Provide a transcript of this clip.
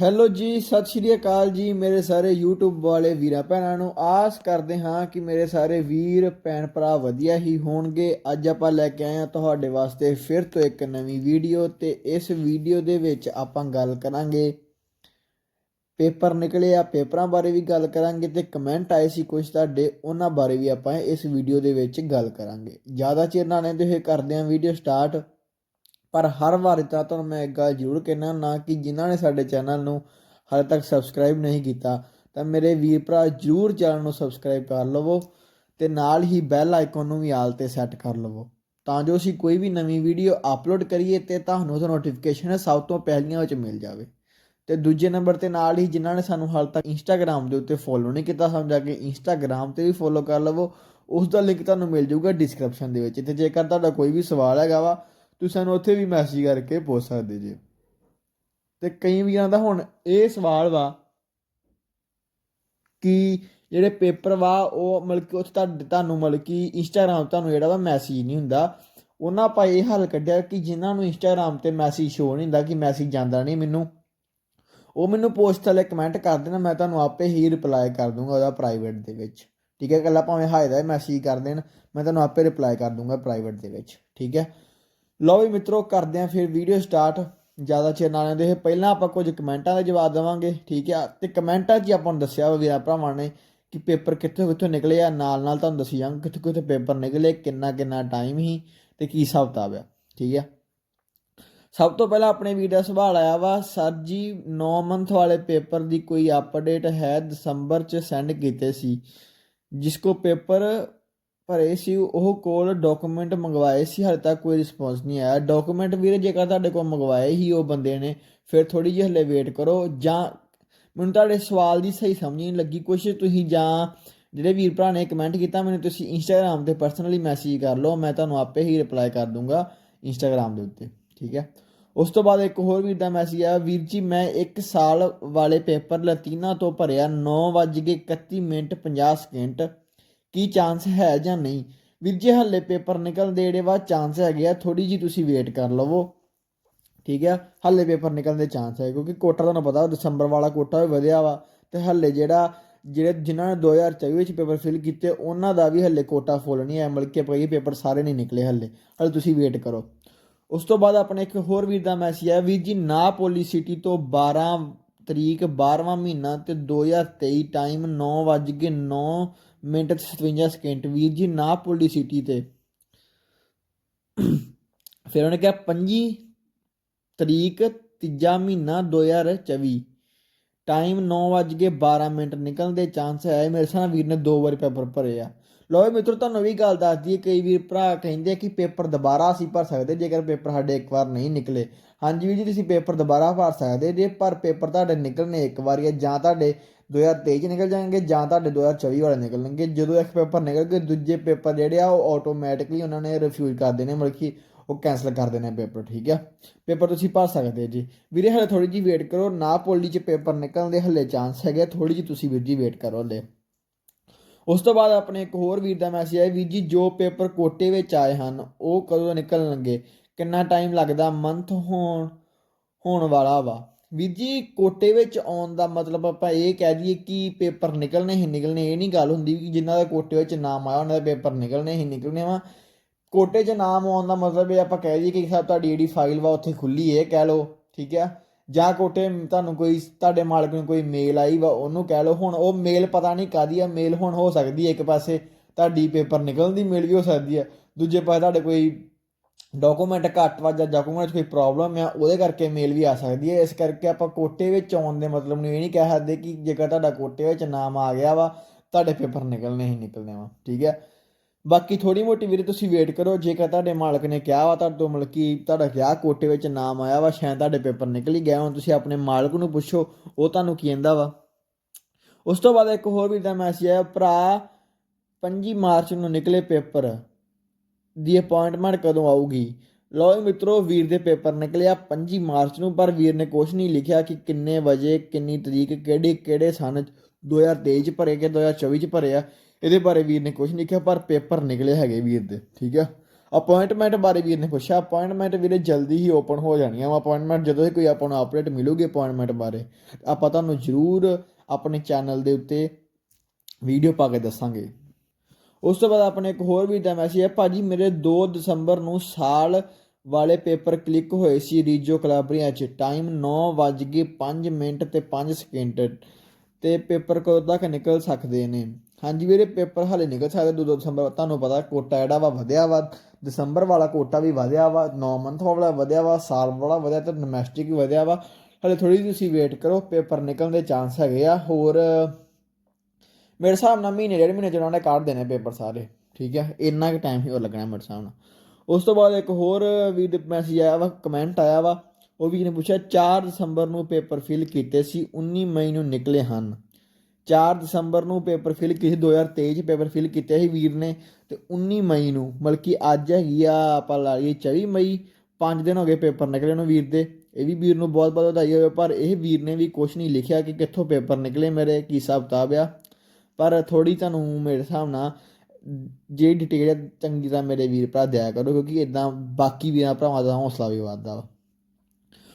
Hello ਜੀ, ਸਤਿ ਸ਼੍ਰੀ ਅਕਾਲ ਜੀ ਮੇਰੇ ਸਾਰੇ YouTube ਵਾਲੇ ਵੀਰਾਂ ਭੈਣਾਂ ਨੂੰ। ਆਸ ਕਰਦੇ ਹਾਂ ਕਿ ਮੇਰੇ ਸਾਰੇ ਵੀਰ, ਭੈਣ ਭਰਾ ਵਧੀਆ ਹੀ ਹੋਣਗੇ। ਅੱਜ ਆਪਾਂ ਲੈ ਕੇ ਆਏ ਹਾਂ ਤੁਹਾਡੇ ਵਾਸਤੇ ਫਿਰ ਤੋਂ ਇੱਕ ਨਵੀਂ ਵੀਡੀਓ ਤੇ ਇਸ ਵੀਡੀਓ ਦੇ ਵਿੱਚ ਆਪਾਂ ਗੱਲ ਕਰਾਂਗੇ। ਪੇਪਰ ਨਿਕਲੇ ਆ, ਪੇਪਰਾਂ ਬਾਰੇ ਵੀ ਗੱਲ ਕਰਾਂਗੇ ਤੇ ਕਮੈਂਟ ਆਏ ਸੀ ਕੁਝ ਤੁਹਾਡੇ, ਉਹਨਾਂ ਬਾਰੇ ਵੀ ਆਪਾਂ ਇਸ ਵੀਡੀਓ ਦੇ ਵਿੱਚ ਗੱਲ ਕਰਾਂਗੇ। ਜ਼ਿਆਦਾ ਚਿਰ ਨਾ ਲੈਂਦੇ ਹੋਏ ਕਰਦੇ ਹਾਂ ਵੀਡੀਓ ਸਟਾਰਟ ਪਰ ਹਰ ਵਾਰ ਤਾਂ ਤੁਹਾਨੂੰ ਮੈਂ ਇੱਕ ਗੱਲ ਜ਼ਰੂਰ ਕਹਿਣਾ ਨਾ ਕਿ ਜਿਨ੍ਹਾਂ ਨੇ ਸਾਡੇ ਚੈਨਲ ਨੂੰ ਹਾਲੇ ਤੱਕ ਸਬਸਕ੍ਰਾਈਬ ਨਹੀਂ ਕੀਤਾ, ਤਾਂ ਮੇਰੇ ਵੀਰ ਭਰਾ ਜ਼ਰੂਰ ਚੈਨਲ ਨੂੰ ਸਬਸਕ੍ਰਾਈਬ ਕਰ ਲਵੋ ਤੇ ਨਾਲ ਹੀ ਬੈਲ ਆਈਕਨ ਨੂੰ ਵੀ ਆਲ ਤੇ ਸੈੱਟ ਕਰ ਲਵੋ। ਤਾਂ ਜੋ ਅਸੀਂ ਕੋਈ ਵੀ ਨਵੀਂ ਵੀਡੀਓ ਅਪਲੋਡ ਕਰੀਏ ਤੇ ਤੁਹਾਨੂੰ ਉਹਦਾ ਨੋਟੀਫਿਕੇਸ਼ਨ ਸਭ ਤੋਂ ਪਹਿਲੀਆਂ ਵਿੱਚ ਮਿਲ ਜਾਵੇ। ਤੇ ਦੂਜੇ ਨੰਬਰ ਤੇ ਨਾਲ ਹੀ ਜਿਨ੍ਹਾਂ ਨੇ ਸਾਨੂੰ ਹਾਲ ਤੱਕ ਇੰਸਟਾਗ੍ਰam ਦੇ ਉੱਤੇ ਫੋਲੋ ਨਹੀਂ ਕੀਤਾ, ਸਮਝਾ ਕੇ ਇੰਸਟਾਗ੍ਰam ਤੇ ਵੀ ਫੋਲੋ ਕਰ ਲਵੋ ਉਸ ਦਾ ਲਿੰਕ ਤੁਹਾਨੂੰ ਮਿਲ ਜਾਊਗਾ ਡਿਸਕ੍ਰਿਪਸ਼ਨ ਦੇ ਵਿੱਚ। ਤੇ ਜੇਕਰ ਤੁਹਾਡਾ ਕੋਈ ਵੀ ਸਵਾਲ ਹੈਗਾ ਵਾ ਤੁਸੀਂ ਸਾਨੂੰ ਉੱਥੇ ਵੀ ਮੈਸੇਜ ਕਰਕੇ ਪੁੱਛ ਸਕਦੇ ਜੇ। ਤੇ ਕਈ ਵੀਰਾਂ ਦਾ ਹੁਣ ਇਹ ਸਵਾਲ ਵਾ ਕਿ ਜਿਹੜੇ ਪੇਪਰ ਵਾ, ਉਹ ਮਤਲਬ ਕਿ ਉੱਥੇ ਤੁਹਾਨੂੰ ਮਤਲਬ ਕਿ ਇੰਸਟਾਗ੍ਰਾਮ ਤੁਹਾਨੂੰ ਜਿਹੜਾ ਵਾ ਮੈਸੇਜ ਨਹੀਂ ਹੁੰਦਾ। ਉਹਨਾਂ ਆਪਾਂ ਇਹ ਹੱਲ ਕੱਢਿਆ ਕਿ ਜਿਨ੍ਹਾਂ ਨੂੰ ਇੰਸਟਾਗ੍ਰਾਮ ਤੇ ਮੈਸੇਜ ਸ਼ੋ ਨਹੀਂ ਹੁੰਦਾ ਕਿ ਮੈਸੇਜ ਜਾਂਦਾ ਨਹੀਂ ਮੈਨੂੰ, ਉਹ ਮੈਨੂੰ ਪੋਸਟ ਥੱਲੇ ਕਮੈਂਟ ਕਰ ਦੇਣਾ, ਮੈਂ ਤੁਹਾਨੂੰ ਆਪੇ ਹੀ ਰਿਪਲਾਈ ਕਰ ਦੂੰਗਾ ਉਹਦਾ ਪ੍ਰਾਈਵੇਟ ਦੇ ਵਿੱਚ। ਠੀਕ ਹੈ ਕੱਲਾ ਭਾਵੇਂ ਹਾਏ ਦਾ ਮੈਸੇਜ ਕਰ ਦੇਣ, ਮੈਂ ਤੁਹਾਨੂੰ ਆਪੇ ਰਿਪਲਾਈ ਕਰ ਦੂੰਗਾ ਪ੍ਰਾਈਵੇਟ ਦੇ ਵਿੱਚ। ਠੀਕ ਹੈ ਲਓ ਵੀ ਮਿੱਤਰੋ, ਕਰਦੇ ਆਂ ਫਿਰ ਵੀਡੀਓ ਸਟਾਰਟ ਜ਼ਿਆਦਾ ਚਿਰ ਨਾ ਲੈਂਦੇ ਹੋਏ ਪਹਿਲਾਂ ਆਪਾਂ ਕੁਝ ਕਮੈਂਟਾਂ ਦੇ ਜਵਾਬ ਦੇਵਾਂਗੇ, ਠੀਕ ਆ ਤੇ ਕਮੈਂਟਾਂ 'ਚ ਹੀ ਆਪਾਂ ਨੂੰ ਦੱਸਿਆ ਵਾ ਵੀਰਾਂ ਭਰਾਵਾਂ ਨੇ ਕਿ ਪੇਪਰ ਕਿੱਥੋਂ ਕਿੱਥੋਂ ਨਿਕਲੇ ਆ ਨਾਲ ਨਾਲ ਤੁਹਾਨੂੰ ਦੱਸੀ ਜਾਵਾਂਗੇ ਕਿੱਥੋਂ ਕਿੱਥੋਂ ਪੇਪਰ ਨਿਕਲੇ ਕਿੰਨਾ ਕਿੰਨਾ ਟਾਈਮ ਹੀ ਤੇ ਕੀ ਹਿਸਾਬ ਕਿਤਾਬ ਆ, ਠੀਕ ਆ ਸਭ ਤੋਂ ਪਹਿਲਾਂ ਆਪਣੇ ਵੀਰ ਦਾ ਸਵਾਲ ਆਇਆ ਵਾ, ਸਰ ਜੀ 9 ਮੰਥ ਵਾਲੇ ਪੇਪਰ ਦੀ ਕੋਈ ਅਪਡੇਟ ਹੈ? ਦਸੰਬਰ 'ਚ ਸੈਂਡ ਕੀਤੇ ਸੀ। ਜਿਸ ਕੋ ਪੇਪਰ ਭਰੇ ਸੀ ਉਹ ਕੋਲ ਡਾਕੂਮੈਂਟ ਮੰਗਵਾਏ ਸੀ, ਹਾਲੇ ਤੱਕ ਕੋਈ ਰਿਸਪੌਂਸ ਨਹੀਂ ਆਇਆ। ਡਾਕੂਮੈਂਟ ਵੀਰ, ਜੇਕਰ ਤੁਹਾਡੇ ਕੋਲ ਮੰਗਵਾਏ ਹੀ ਉਹ ਬੰਦੇ ਨੇ, ਫਿਰ ਥੋੜੀ ਜਿਹੀ ਹਲੇ ਵੇਟ ਕਰੋ। ਜਾਂ ਮੈਨੂੰ ਤੁਹਾਡੇ ਸਵਾਲ ਦੀ ਸਹੀ ਸਮਝ ਨਹੀਂ ਲੱਗੀ। ਕੁਛ ਤੁਸੀਂ ਜਾਂ ਜਿਹੜੇ ਵੀਰ ਭਰਾ ਨੇ ਕਮੈਂਟ ਕੀਤਾ, ਮੈਨੂੰ ਤੁਸੀਂ ਇੰਸਟਾਗ੍ਰam ਤੇ ਪਰਸਨਲੀ ਮੈਸੇਜ ਕਰ ਲਓ, ਮੈਂ ਤੁਹਾਨੂੰ ਆਪੇ ਹੀ ਰਿਪਲਾਈ ਕਰ ਦੂੰਗਾ ਇੰਸਟਾਗ੍ਰam ਦੇ ਉੱਤੇ, ਠੀਕ ਹੈ? ਉਸ ਤੋਂ ਬਾਅਦ ਇੱਕ ਹੋਰ ਵੀਰ ਦਾ ਮੈਸੇਜ ਆਇਆ, ਵੀਰ ਜੀ, ਮੈਂ 1 ਸਾਲ ਵਾਲੇ ਪੇਪਰ ਲਤੀਨਾ ਤੋਂ ਭਰਿਆ 9:31 ਮਿੰਟ 50 ਸਕਿੰਟ ਕੀ ਚਾਂਸ ਹੈ ਜਾਂ ਨਹੀਂ? ਵੀਰ ਜੀ, ਹੱਲੇ ਪੇਪਰ ਨਿਕਲਣ ਦੇ ਜਿਹੜੇ ਬਾਅਦ ਚਾਂਸ ਹੈਗੇ ਆ ਥੋੜੀ ਜੀ ਤੁਸੀਂ ਵੇਟ ਕਰ ਲਵੋ। ਠੀਕ ਹੈ ਹੱਲੇ ਪੇਪਰ ਨਿਕਲਣ ਦੇ ਚਾਂਸ ਹੈ, ਕਿਉਂਕਿ ਕੋਟਾ ਤੁਹਾਨੂੰ ਪਤਾ, ਦਸੰਬਰ ਵਾਲਾ ਕੋਟਾ ਵੀ ਵਧਿਆ ਵਾ, ਤੇ ਹੱਲੇ ਜਿਹੜਾ, ਜਿਹੜੇ ਜਿਨ੍ਹਾਂ ਨੇ 2024 ਵਿੱਚ ਪੇਪਰ ਫਿਲ ਕੀਤੇ, ਉਹਨਾਂ ਦਾ ਵੀ ਹੱਲੇ ਕੋਟਾ ਫੁੱਲ ਨਹੀਂ ਹੈ ਮਤਲਬ ਕਿ ਪਈ ਪੇਪਰ ਸਾਰੇ ਨਹੀਂ ਨਿਕਲੇ ਹੱਲੇ। ਹੱਲੇ ਤੁਸੀਂ ਵੇਟ ਕਰੋ। ਉਸ ਤੋਂ ਬਾਅਦ ਆਪਣੇ ਇੱਕ ਹੋਰ ਵੀਰ ਦਾ ਮੈਸੇਜ ਆਇਆ, ਵੀਰ ਜੀ ਨਾ ਪੋਲੀਸਿਟੀ ਤੋਂ 12 ਤਰੀਕ 12ਵਾਂ ਮਹੀਨਾ ਤੇ 2023 ਟਾਈਮ 9:09 ਮਿੰਟ ਤੇ 57 ਸਕਿੰਟ ਵੀਰ ਜੀ ਨਾ ਪੋਲੀਸਿਟੀ ਤੇ। ਫਿਰ ਉਹਨੇ ਕਿਹਾ 25 ਤਰੀਕ, ਤੀਜਾ ਮਹੀਨਾ 2024 ਟਾਈਮ 9:12 ਮਿੰਟ ਨਿਕਲਣ ਦੇ ਚਾਂਸ ਹੈ। ਮੇਰੇ ਸਾਹ ਵੀਰ ਨੇ ਦੋ ਵਾਰ ਪੇਪਰ ਭਰੇ ਆ। ਲੋ ਵੀ ਮਿੱਤਰੋ, ਤੁਹਾਨੂੰ ਵੀ ਗੱਲ ਦੱਸ ਦਈਏ, ਕਈ ਵੀਰ ਭਰਾ ਕਹਿੰਦੇ ਕਿ ਪੇਪਰ ਦੁਬਾਰਾ ਅਸੀਂ ਭਰ ਸਕਦੇ, ਜੇਕਰ ਪੇਪਰ ਸਾਡੇ ਇੱਕ ਵਾਰ ਨਹੀਂ ਨਿਕਲੇ। ਹਾਂਜੀ ਵੀਰ ਜੀ, ਤੁਸੀਂ ਪੇਪਰ ਦੁਬਾਰਾ ਭਰ ਸਕਦੇ ਜੇ, ਪਰ ਪੇਪਰ ਤੁਹਾਡੇ ਨਿਕਲਣੇ ਇੱਕ ਵਾਰੀ ਹੈ ਜਾਂ ਤੁਹਾਡੇ 2023 ਚ ਨਿਕਲ ਜਾਣਗੇ ਜਾਂ ਤੁਹਾਡੇ 2024 ਵਾਲੇ ਨਿਕਲਣਗੇ। ਜਦੋਂ ਇੱਕ ਪੇਪਰ ਨਿਕਲ ਗਏ ਦੂਜੇ ਪੇਪਰ ਜਿਹੜੇ ਆ, ਉਹ ਆਟੋਮੈਟਿਕਲੀ ਉਹਨਾਂ ਨੇ ਰਿਫਿਊਜ਼ ਕਰ ਦੇਣੇ, ਮਤਲਬ ਕਿ ਉਹ ਕੈਨਸਲ ਕਰ ਦੇਣੇ ਪੇਪਰ, ਠੀਕ ਆ? ਪੇਪਰ ਤੁਸੀਂ ਭਰ ਸਕਦੇ ਜੀ। ਵੀਰੇ, ਹਲੇ ਥੋੜੀ ਜੀ ਵੇਟ ਕਰੋ, ਨਾ ਪੋਲੀ ਚ ਪੇਪਰ ਨਿਕਲਣ ਦੇ ਹਲੇ ਚਾਂਸ ਹੈਗੇ ਥੋੜੀ ਜੀ ਤੁਸੀਂ ਵੀਰ ਜੀ ਵੇਟ ਕਰੋ ਹਲੇ। ਉਸ ਤੋਂ ਬਾਅਦ ਆਪਣੇ ਇੱਕ ਹੋਰ ਵੀਰ ਦਾ ਮੈਸੇਜ ਆਇਆ, ਵੀਰ ਜੀ, ਜੋ ਪੇਪਰ ਕੋਟੇ ਵਿੱਚ ਆਏ ਹਨ, ਉਹ ਕਦੋਂ ਨਿਕਲਣਗੇ? ਕਿੰਨਾ ਟਾਈਮ ਲੱਗਦਾ? ਮੰਥ ਹੋਣ ਹੋਣ ਵਾਲਾ ਵਾ। ਵੀਰ ਜੀ, ਕੋਟੇ ਵਿੱਚ ਆਉਣ ਦਾ ਮਤਲਬ ਆਪਾਂ ਇਹ ਕਹਿ ਦਈਏ ਕਿ ਪੇਪਰ ਨਿਕਲਣੇ ਹੀ ਨਿਕਲਣੇ, ਇਹ ਨਹੀਂ ਗੱਲ ਹੁੰਦੀ ਕਿ ਜਿਨ੍ਹਾਂ ਦਾ ਕੋਟੇ ਵਿੱਚ ਨਾਮ ਆਇਆ, ਉਹਨਾਂ ਦੇ ਪੇਪਰ ਨਿਕਲਣੇ ਹੀ ਨਿਕਲਣੇ ਵਾ। ਕੋਟੇ 'ਚ ਨਾਮ ਆਉਣ ਦਾ ਮਤਲਬ ਇਹ ਆਪਾਂ ਕਹਿ ਦਈਏ ਕਿ ਸਾਹਿਬ ਤੁਹਾਡੀ ਜਿਹੜੀ ਫਾਈਲ ਵਾ ਉੱਥੇ ਖੁੱਲੀ ਹੈ ਕਹਿ ਲਓ, ਠੀਕ ਹੈ ਜਾਂ ਕੋਟੇ ਤੁਹਾਨੂੰ ਕੋਈ, ਤੁਹਾਡੇ ਮਾਲਕ ਨੂੰ ਕੋਈ ਮੇਲ ਆਈ ਵਾ, ਉਹਨੂੰ ਕਹਿ ਲਓ। ਹੁਣ ਉਹ ਮੇਲ ਪਤਾ ਨਹੀਂ ਕਾਦੀ ਆ ਮੇਲ ਹੁਣ ਹੋ ਸਕਦੀ ਹੈ ਇੱਕ ਪਾਸੇ ਤੁਹਾਡੀ ਪੇਪਰ ਨਿਕਲਣ ਦੀ ਮੇਲ ਵੀ ਹੋ ਸਕਦੀ ਹੈ ਦੂਜੇ ਪਾਸੇ ਤੁਹਾਡੇ ਕੋਈ ਡਾਕੂਮੈਂਟ ਘੱਟ ਵਾ ਜਾਂ ਡਾਕੂਮੈਂਟ 'ਚ ਕੋਈ ਪ੍ਰੋਬਲਮ ਆ, ਉਹਦੇ ਕਰਕੇ ਮੇਲ ਵੀ ਆ ਸਕਦੀ ਹੈ। ਇਸ ਕਰਕੇ ਆਪਾਂ ਕੋਟੇ ਵਿੱਚ ਆਉਣ ਦੇ ਮਤਲਬ ਨੂੰ ਇਹ ਨਹੀਂ ਕਹਿ ਸਕਦੇ ਕਿ ਜੇਕਰ ਤੁਹਾਡਾ ਕੋਟੇ ਵਿੱਚ ਨਾਮ ਆ ਗਿਆ ਵਾ, ਤੁਹਾਡੇ ਪੇਪਰ ਨਿਕਲਣੇ ਹੀ ਨਿਕਲਣੇ ਵਾ, ਠੀਕ ਹੈ? ਬਾਕੀ ਥੋੜੀ ਮੋਟੀ ਵੀਰੇ ਤੁਸੀਂ ਵੇਟ ਕਰੋ, ਜੇਕਰ ਤੁਹਾਡੇ ਮਾਲਕ ਨੇ ਕਿਹਾ ਵਾ, ਤੁਹਾਡੇ ਤੋਂ ਮਤਲਬ ਕਿ ਤੁਹਾਡਾ ਕਿਹਾ ਕੋਟੇ ਵਿੱਚ ਨਾਮ ਆਇਆ ਵਾ, ਸ਼ਾਇਦ ਤੁਹਾਡੇ ਪੇਪਰ ਨਿਕਲ ਹੀ ਗਏ ਹੁਣ, ਤੁਸੀਂ ਆਪਣੇ ਮਾਲਕ ਨੂੰ ਪੁੱਛੋ, ਉਹ ਤੁਹਾਨੂੰ ਕੀ ਕਹਿੰਦਾ ਵਾ। ਉਸ ਤੋਂ ਬਾਅਦ ਇੱਕ ਹੋਰ ਵੀਰ ਦਾ ਮੈਸੇਜ ਆਇਆ, ਭਰਾ 25 ਮਾਰਚ ਨੂੰ ਨਿਕਲੇ ਪੇਪਰ। ਦੀ ਅਪਾਇੰਟਮੈਂਟ ਕਦੋਂ ਆਊਗੀ? ਲਓ ਮਿੱਤਰੋ, ਵੀਰ ਦੇ ਪੇਪਰ ਨਿਕਲਿਆ 25 ਮਾਰਚ ਨੂੰ, ਪਰ ਵੀਰ ਨੇ ਕੁਝ ਨਹੀਂ ਲਿਖਿਆ ਕਿ ਕਿੰਨੇ ਵਜੇ, ਕਿੰਨੀ ਤਰੀਕ, ਕਿਹੜੇ ਕਿਹੜੇ ਸਨ 2023 ਚ ਭਰੇ ਕਿ 2024 ਚ ਭਰੇ ਆ, ਇਹਦੇ ਬਾਰੇ ਵੀਰ ਨੇ ਕੁਝ ਨਹੀਂ ਲਿਖਿਆ, ਪਰ ਪੇਪਰ ਨਿਕਲੇ ਹੈਗੇ ਵੀਰ ਦੇ, ਠੀਕ ਆ? ਅਪਾਇੰਟਮੈਂਟ ਬਾਰੇ ਵੀਰ ਨੇ ਪੁੱਛਿਆ ਅਪਾਇੰਟਮੈਂਟ ਵੀਰੇ ਜਲਦੀ ਹੀ ਓਪਨ ਹੋ ਜਾਣੀਆਂ ਵਾ ਅਪਾਇੰਟਮੈਂਟ ਜਦੋਂ ਹੀ ਕੋਈ ਆਪਾਂ ਨੂੰ ਅਪਡੇਟ ਮਿਲੂਗੀ ਅਪਾਇੰਟਮੈਂਟ ਬਾਰੇ, ਆਪਾਂ ਤੁਹਾਨੂੰ ਜ਼ਰੂਰ ਆਪਣੇ ਚੈਨਲ ਦੇ ਉੱਤੇ ਵੀਡੀਓ ਪਾ ਕੇ ਦੱਸਾਂਗੇ। ਉਸ ਤੋਂ ਬਾਅਦ ਆਪਣੇ ਇੱਕ ਹੋਰ ਵੀ ਦਾ ਮੈਸੇਜ ਹੈ ਭਾਜੀ ਮੇਰੇ 2 ਦਸੰਬਰ ਨੂੰ ਸਾਲ ਵਾਲੇ ਪੇਪਰ ਕਲਿੱਕ ਹੋਏ ਸੀ ਰੀਜੋ ਕਲਾਬਰੀਆਂ 'ਚ। ਟਾਈਮ 9:05 ਮਿੰਟ ਤੇ 5 ਸਕਿੰਟ ਤੇ ਪੇਪਰ ਕਦੋਂ ਤੱਕ ਨਿਕਲ ਸਕਦੇ ਨੇ? ਹਾਂਜੀ ਵੀਰੇ, ਪੇਪਰ ਹਾਲੇ ਨਿਕਲ ਸਕਦੇ 2 ਦਸੰਬਰ ਤੁਹਾਨੂੰ ਪਤਾ ਕੋਟਾ ਜਿਹੜਾ ਵਾ ਵਧਿਆ ਵਾ, ਦਸੰਬਰ ਵਾਲਾ ਕੋਟਾ ਵੀ ਵਧਿਆ ਵਾ 9 ਮੰਥ ਵਾਲਾ ਵਧਿਆ ਵਾ, ਸਾਲ ਵਾਲਾ ਵਧਿਆ ਤੇ ਡੋਮੈਸਟਿਕ ਵੀ ਵਧਿਆ ਵਾ। ਹਾਲੇ ਥੋੜੀ ਜਿਹੀ ਤੁਸੀਂ ਵੇਟ ਕਰੋ, ਪੇਪਰ ਨਿਕਲਣ ਦੇ ਚਾਂਸ ਹੈਗੇ ਆ। ਹੋਰ ਮੇਰੇ ਹਿਸਾਬ ਨਾਲ ਮਹੀਨੇ ਡੇਢ ਮਹੀਨੇ ਚ ਉਹਨਾਂ ਨੇ ਕੱਢ ਦੇਣੇ ਪੇਪਰ ਸਾਰੇ, ਠੀਕ ਹੈ, ਇੰਨਾ ਕੁ ਟਾਈਮ ਹੀ ਹੋਰ ਲੱਗਣਾ ਮੇਰੇ ਹਿਸਾਬ ਨਾਲ। ਉਸ ਤੋਂ ਬਾਅਦ ਇੱਕ ਹੋਰ ਵੀ ਮੈਸੇਜ ਆਇਆ ਵਾ ਕਮੈਂਟ ਆਇਆ ਵਾ, ਉਹ ਵੀ ਨੇ ਪੁੱਛਿਆ 4 ਦਸੰਬਰ ਨੂੰ ਪੇਪਰ ਫਿਲ ਕੀਤੇ ਸੀ 19 ਮਈ ਨੂੰ ਨਿਕਲੇ ਹਨ। 4 ਦਸੰਬਰ ਨੂੰ ਪੇਪਰ ਫਿਲ ਕੀਤੇ 2023 ਚ ਪੇਪਰ ਫਿਲ ਕੀਤੇ ਸੀ ਵੀਰ ਨੇ, ਤੇ 19 ਮਈ ਨੂੰ ਬਲਕਿ ਅੱਜ ਹੈਗੀ ਆ, ਆਪਾਂ ਲਾ ਲਈਏ 24 ਮਈ 5 ਦਿਨ ਹੋ ਗਏ ਪੇਪਰ ਨਿਕਲੇ ਨੂੰ ਵੀਰ ਦੇ, ਇਹ ਵੀ ਵੀਰ ਨੂੰ ਬਹੁਤ ਬਹੁਤ ਵਧਾਈ ਹੋਵੇ, ਪਰ ਇਹ ਵੀਰ ਨੇ ਵੀ ਕੁਝ ਨਹੀਂ ਲਿਖਿਆ ਕਿ ਕਿੱਥੋਂ ਪੇਪਰ ਨਿਕਲੇ ਮੇਰੇ, ਕੀ ਹਿਸਾਬ ਕਿਤਾਬ ਆ। ਪਰ ਥੋੜੀ ਤੁਹਾਨੂੰ ਮੇਰੇ ਹਿਸਾਬ ਨਾਲ ਜੇ ਡਿਟੇਲ ਚੰਗੀ ਤਰ੍ਹਾਂ ਮੇਰੇ ਵੀਰ ਭਰਾ ਦਿਆ ਕਰੋ, ਕਿਉਂਕਿ ਇਦਾਂ ਬਾਕੀ ਵੀਰਾਂ ਭਰਾਵਾਂ ਦਾ ਹੌਸਲਾ ਵੀ ਵੱਧਦਾ ਵਾ।